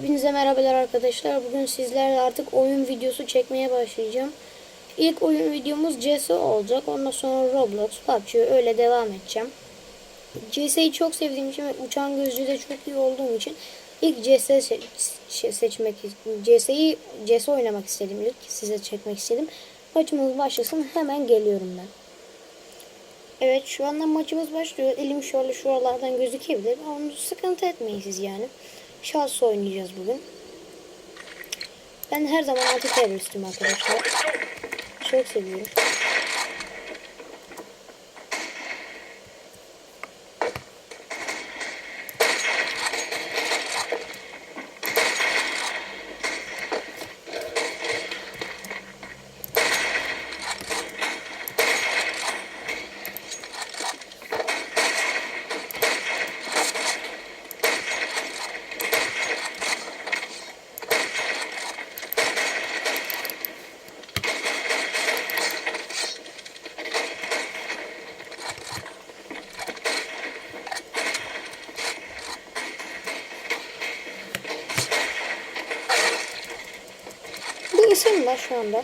Hepinize merhabalar arkadaşlar. Bugün sizlerle artık oyun videosu çekmeye başlayacağım. İlk oyun videomuz CS olacak. Ondan sonra Roblox, PUBG öyle devam edeceğim. CS'yi çok sevdiğim için ve uçan gözlüğü de çok iyi olduğum için ilk CS se- se- seçmek CS'yi CS oynamak istedim ilk size çekmek istedim. Maçımız başlasın hemen geliyorum ben. Evet şu anda maçımız başlıyor. Elim şöyle şuralardan gözükebilir. Onu sıkıntı etmeyin siz yani. Şans oynayacağız bugün. Ben her zaman anti teröristim arkadaşlar. Çok seviyorum. İsim var şu anda.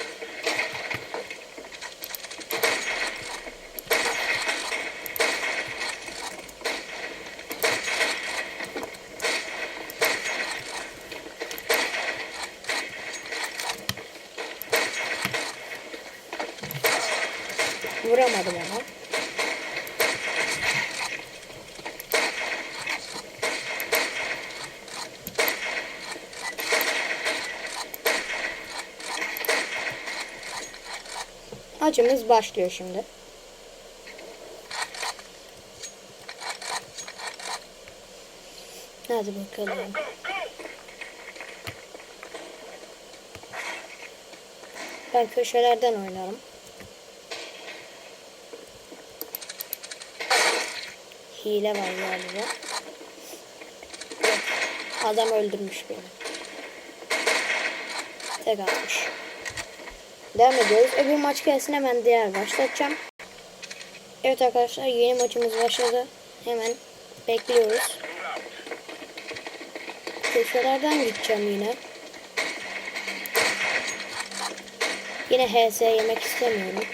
Vuramadım ama. Acımız başlıyor şimdi. Hadi bakalım. Ben köşelerden oynarım. Hile var galiba. Adam öldürmüş beni. Tek atmış. Devam ediyoruz. Öbür maç gelsin hemen diğer başlatacağım. Evet arkadaşlar yeni maçımız başladı. Hemen bekliyoruz. Köşelerden gideceğim yine. Yine HS yemek istemiyorum.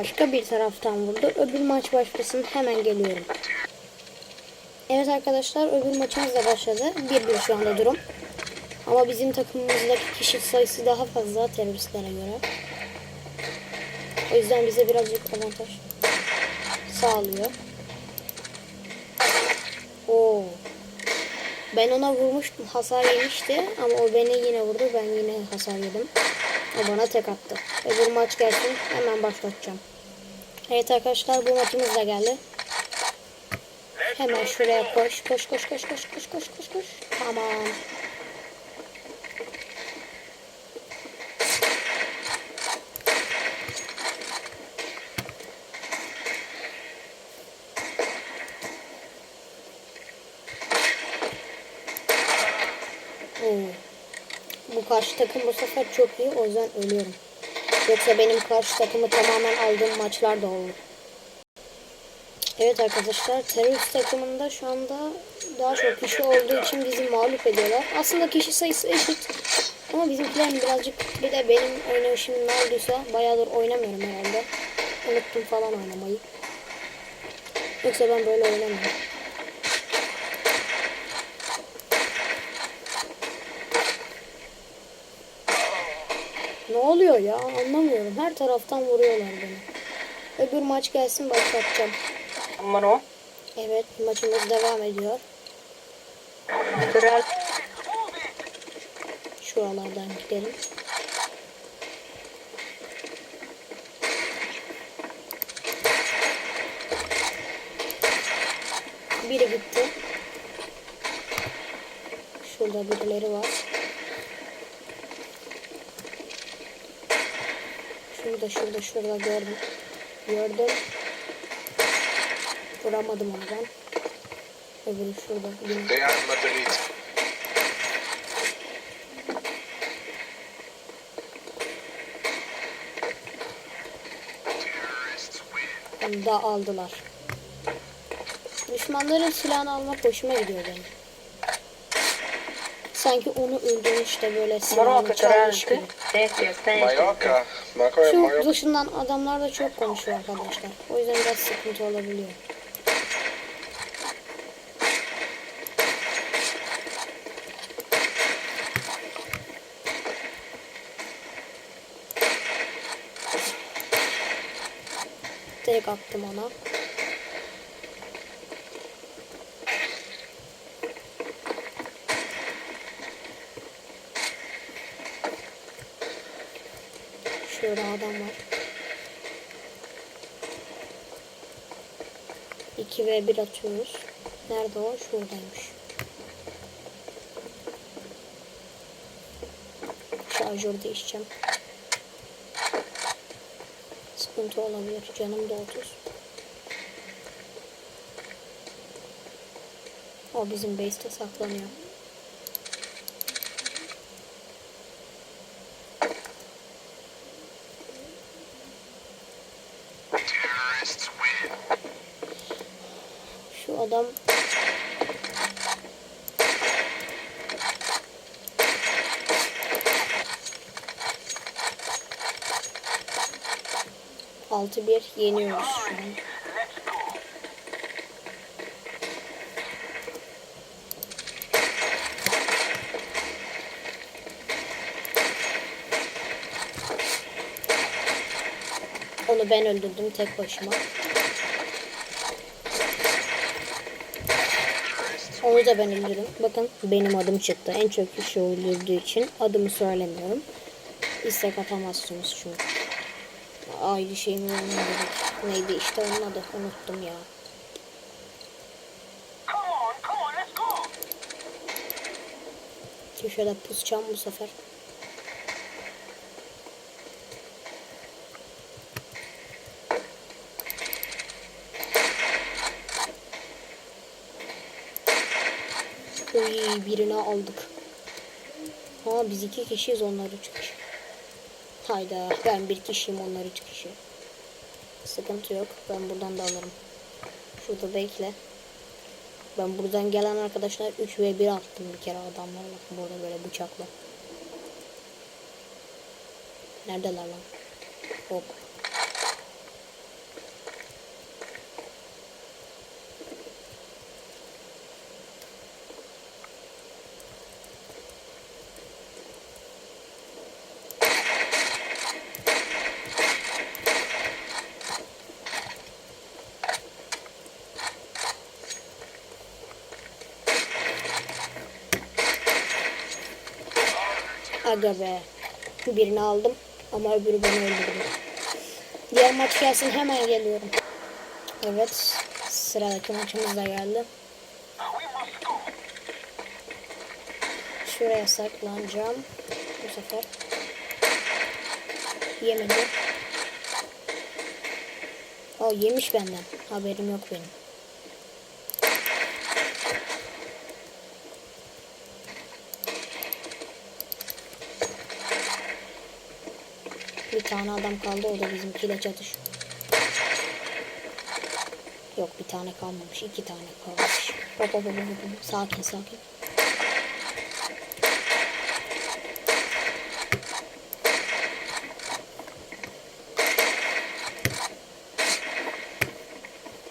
Başka bir taraftan vurdu. Öbür maç başlasın. Hemen geliyorum. Evet arkadaşlar öbür maçımız da başladı. 1-1 şu anda durum. Ama bizim takımımızdaki kişi sayısı daha fazla teröristlere göre. O yüzden bize birazcık avantaj sağlıyor. Oo. Ben ona vurmuştum. Hasar yemişti. Ama o beni yine vurdu. Ben yine hasar yedim. O bana tek attı. Öbür maç gelsin. Hemen başlatacağım. Evet arkadaşlar bu maçımız da geldi. Hemen şuraya koş. Koş koş koş koş koş koş koş koş. Tamam. Oo. Bu karşı takım bu sefer çok iyi. O yüzden ölüyorum. Yoksa benim karşı takımı tamamen aldığım maçlar da olur. Evet arkadaşlar terörist takımında şu anda daha çok kişi olduğu için bizi mağlup ediyorlar. Aslında kişi sayısı eşit. Ama bizimkilerin birazcık bir de benim oynayışım ne olduysa bayağıdır oynamıyorum herhalde. Unuttum falan oynamayı. Yoksa ben böyle oynamıyorum. Oluyor ya anlamıyorum. Her taraftan vuruyorlar beni. Öbür maç gelsin başlatacağım. Numero Evet maçımız devam ediyor. Kral Şuralardan gidelim. Biri gitti. Şurada birileri var. Şurada şurada şurada gördüm. Gördüm. Vuramadım onu ben. Öbürü şurada. They Madrid. Da aldılar. Düşmanların silahını almak hoşuma gidiyor benim. Sanki onu öldürmüş de böyle silahını çalmış gibi. Mallorca. Şu dışından adamlar da çok konuşuyor arkadaşlar. O yüzden biraz sıkıntı olabiliyor. Tek attım ona. Şurada adam var. 2 ve 1 atıyoruz. Nerede o? Şuradaymış. Şarjör değişeceğim. Sıkıntı olabilir. Canım da 30. O bizim base'te saklanıyor. Şu adam Altı bir yeniyoruz şu an. Onu ben öldürdüm tek başıma. Onu da ben öldürürüm. Bakın benim adım çıktı. En çok kişi öldürdüğü için adımı söylemiyorum. İstek atamazsınız çünkü. Ayrı şey mi onun adı? Neydi işte onun adı. Unuttum ya. Köşede pusacağım bu sefer. Uy birini aldık. Ha biz iki kişiyiz onlar üç kişi. Hayda ben bir kişiyim onlar üç kişi. Sıkıntı yok ben buradan da alırım. Şurada bekle. Ben buradan gelen arkadaşlar 3 ve 1 attım bir kere adamlarla. Burada böyle bıçakla. Neredeler lan? Hop. Aga be. Birini aldım ama öbürü beni öldürdü. Diğer maç gelsin hemen geliyorum. Evet. Sıradaki maçımız da geldi. Şuraya saklanacağım. Bu sefer. Yemedi. O yemiş benden. Haberim yok benim. Bir tane adam kaldı o da bizimkiyle çatış. Yok bir tane kalmamış. iki tane kalmış. Hop hop hop. hop. Sakin sakin.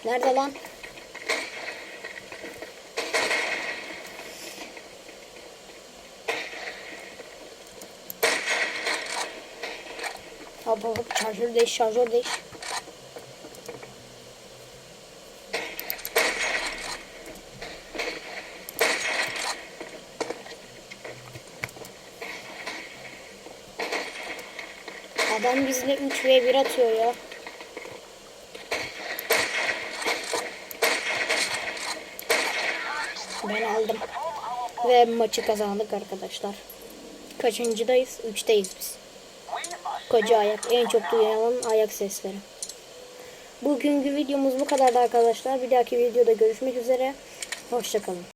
Nerede lan? Hop hop şarjör değiş şarjör değiş. Adam bizle 3 v 1 atıyor ya. Ben aldım. Ve maçı kazandık arkadaşlar. Kaçıncıdayız? 3'teyiz biz. Koca ayak. En çok duyulan ayak sesleri. Bugünkü videomuz bu kadardı arkadaşlar. Bir dahaki videoda görüşmek üzere. Hoşçakalın.